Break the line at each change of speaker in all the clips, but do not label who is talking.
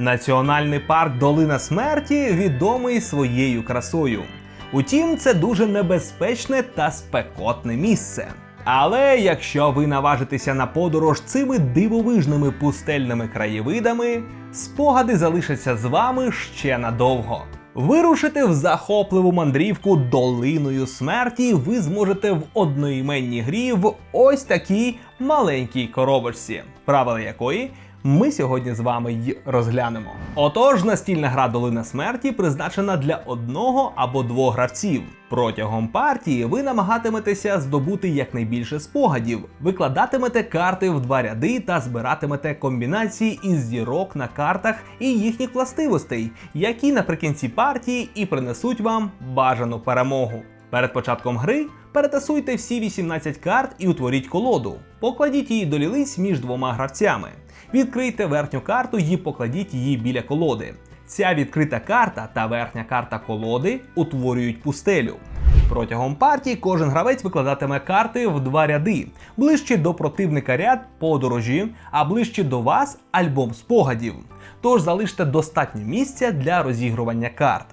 Національний парк Долина Смерті відомий своєю красою. Утім, це дуже небезпечне та спекотне місце. Але якщо ви наважитеся на подорож цими дивовижними пустельними краєвидами, спогади залишаться з вами ще надовго. Вирушити в захопливу мандрівку долиною смерті ви зможете в одноіменній грі в ось такій маленькій коробочці, правила якої ми сьогодні з вами й розглянемо. Отож, настільна гра Долина смерті призначена для одного або двох гравців. Протягом партії ви намагатиметеся здобути якнайбільше спогадів, викладатимете карти в два ряди та збиратимете комбінації із зірок на картах і їхніх властивостей, які наприкінці партії і принесуть вам бажану перемогу. Перед початком гри перетасуйте всі 18 карт і утворіть колоду. Покладіть її до лілиць між двома гравцями. Відкрийте верхню карту і покладіть її біля колоди. Ця відкрита карта та верхня карта колоди утворюють пустелю. Протягом партії кожен гравець викладатиме карти в два ряди. Ближче до противника ряд подорожі, а ближче до вас альбом спогадів. Тож залиште достатньо місця для розігрування карт.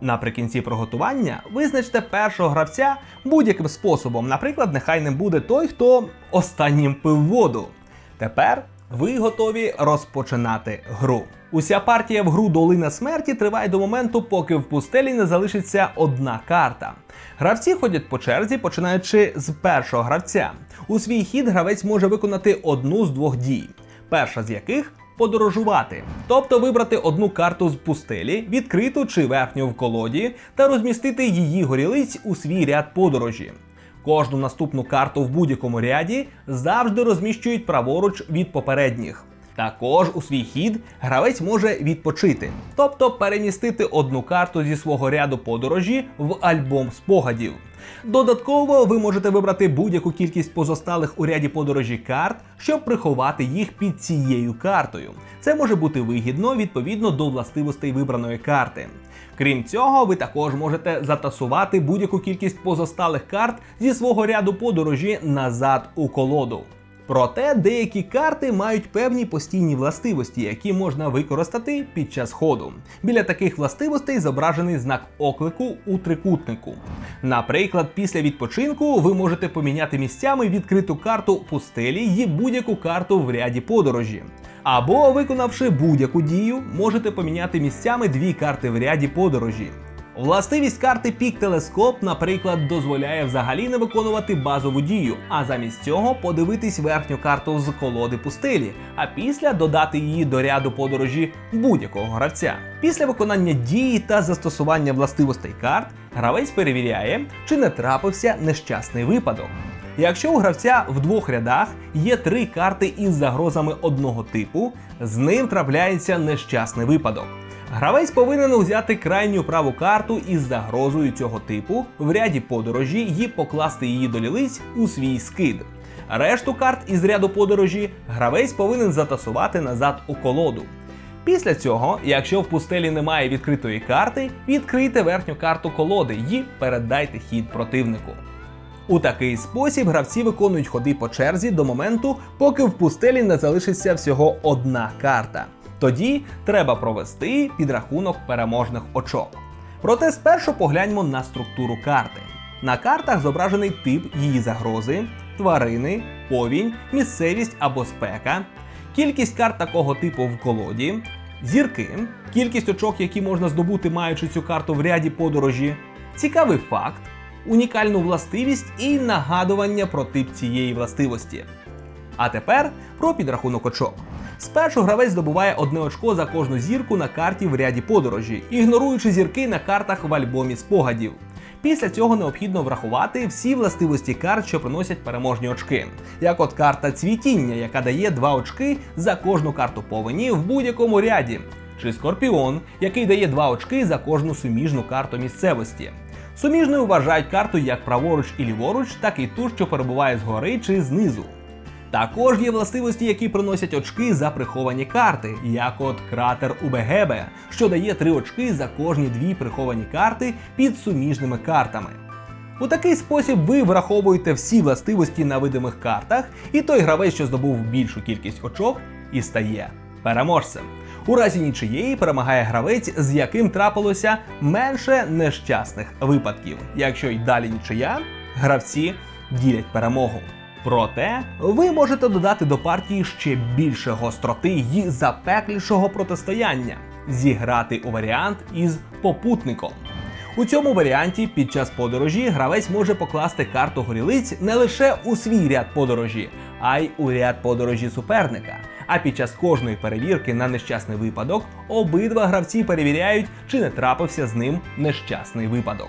Наприкінці приготування визначте першого гравця будь-яким способом. Наприклад, нехай не буде той, хто останнім пив воду. Тепер ви готові розпочинати гру. Уся партія в гру Долина смерті триває до моменту, поки в пустелі не залишиться одна карта. Гравці ходять по черзі, починаючи з першого гравця. У свій хід гравець може виконати одну з двох дій, перша з яких подорожувати, тобто вибрати одну карту з пустелі, відкриту чи верхню в колоді, та розмістити її горілиць у свій ряд подорожі. Кожну наступну карту в будь-якому ряді завжди розміщують праворуч від попередніх. Також у свій хід гравець може відпочити, тобто перемістити одну карту зі свого ряду подорожі в альбом спогадів. Додатково ви можете вибрати будь-яку кількість позосталих у ряді подорожі карт, щоб приховати їх під цією картою. Це може бути вигідно відповідно до властивостей вибраної карти. Крім цього, ви також можете затасувати будь-яку кількість позосталих карт зі свого ряду подорожі назад у колоду. Проте деякі карти мають певні постійні властивості, які можна використати під час ходу. Біля таких властивостей зображений знак оклику у трикутнику. Наприклад, після відпочинку ви можете поміняти місцями відкриту карту пустелі і будь-яку карту в ряді подорожі. Або, виконавши будь-яку дію, можете поміняти місцями дві карти в ряді подорожі. Властивість карти пік телескоп, наприклад, дозволяє взагалі не виконувати базову дію, а замість цього подивитись верхню карту з колоди пустелі, а після додати її до ряду подорожі будь-якого гравця. Після виконання дії та застосування властивостей карт, гравець перевіряє, чи не трапився нещасний випадок. Якщо у гравця в двох рядах є три карти із загрозами одного типу, з ним трапляється нещасний випадок. Гравець повинен взяти крайню праву карту із загрозою цього типу в ряді подорожі і покласти її до лілиць у свій скид. Решту карт із ряду подорожі гравець повинен затасувати назад у колоду. Після цього, якщо в пустелі немає відкритої карти, відкрийте верхню карту колоди і передайте хід противнику. У такий спосіб гравці виконують ходи по черзі до моменту, поки в пустелі не залишиться всього одна карта. Тоді треба провести підрахунок переможних очок. Проте спершу погляньмо на структуру карти. На картах зображений тип її загрози, тварини, повінь, місцевість або спека, кількість карт такого типу в колоді, зірки, кількість очок, які можна здобути, маючи цю карту в ряді подорожі, цікавий факт, унікальну властивість і нагадування про тип цієї властивості. А тепер про підрахунок очок. Спершу гравець здобуває одне очко за кожну зірку на карті в ряді подорожі, ігноруючи зірки на картах в альбомі спогадів. Після цього необхідно врахувати всі властивості карт, що приносять переможні очки, як от карта цвітіння, яка дає 2 очки за кожну карту повені в будь-якому ряді, чи скорпіон, який дає 2 очки за кожну суміжну карту місцевості. Суміжною вважають карту як праворуч і ліворуч, так і ту, що перебуває згори чи знизу. Також є властивості, які приносять очки за приховані карти, як от кратер УБГБ, що дає 3 очки за кожні дві приховані карти під суміжними картами. У такий спосіб ви враховуєте всі властивості на видимих картах, і той гравець, що здобув більшу кількість очок, і стає переможцем. У разі нічиєї перемагає гравець, з яким трапилося менше нещасних випадків. Якщо й далі нічия, гравці ділять перемогу. Проте ви можете додати до партії ще більше гостроти й запеклішого протистояння, зіграти у варіант із попутником. У цьому варіанті під час подорожі гравець може покласти карту горілиць не лише у свій ряд подорожі, а й у ряд подорожі суперника. А під час кожної перевірки на нещасний випадок обидва гравці перевіряють, чи не трапився з ним нещасний випадок.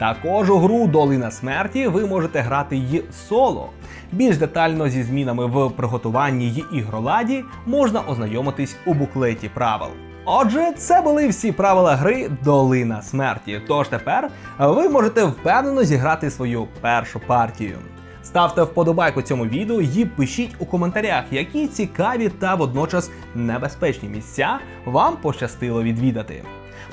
Також у гру Долина смерті ви можете грати й соло. Більш детально зі змінами в приготуванні й ігроладі можна ознайомитись у буклеті правил. Отже, це були всі правила гри Долина смерті. Тож тепер ви можете впевнено зіграти свою першу партію. Ставте вподобайку цьому відео і пишіть у коментарях, які цікаві та водночас небезпечні місця вам пощастило відвідати.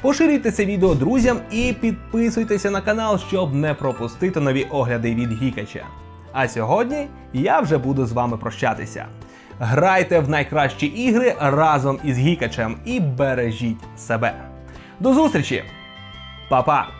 Поширюйте це відео друзям і підписуйтеся на канал, щоб не пропустити нові огляди від Гікача. А сьогодні я вже буду з вами прощатися. Грайте в найкращі ігри разом із Гікачем і бережіть себе. До зустрічі! Па-па!